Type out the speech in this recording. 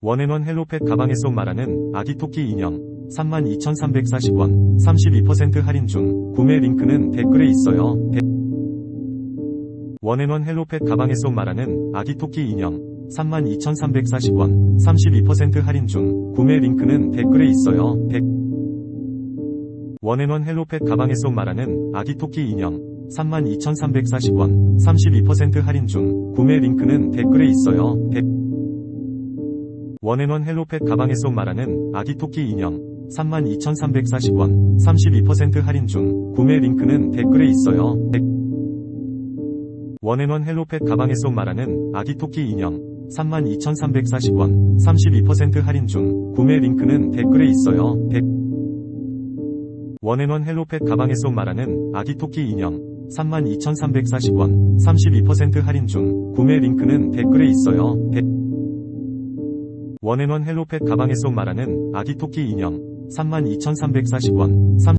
원앤원 헬로펫 가방에 쏙 말하는 아기 토끼 인형 32,340원 32% 할인 중 구매 링크는 댓글에 있어요. 배- 원앤원 헬로펫 가방에 쏙 말하는 아기 토끼 인형 32,340원 32% 할인 중 구매 링크는 댓글에 있어요. 백- 원앤원 헬로펫 가방에 쏙 말하는 아기 토끼 인형 32,340원 32% 할인 중 구매 링크는 댓글에 있어요. 백- 원앤원 헬로펫 가방에 쏙 말하는 아기 토끼 인형 32,340원 32% 할인 중 구매 링크는 댓글에 있어요. 백- 원앤원 헬로펫 가방에 쏙 말하는 아기 토끼 인형 32,340원 32% 할인 중 구매 링크는 댓글에 있어요. 백- 원앤원 헬로펫 가방에 쏙 말하는 아기 토끼 인형 32,340원 32% 할인 중 구매 링크는 댓글에 있어요. 백- 원앤원 헬로펫 가방에 쏙 말하는 아기 토끼 인형 32,340원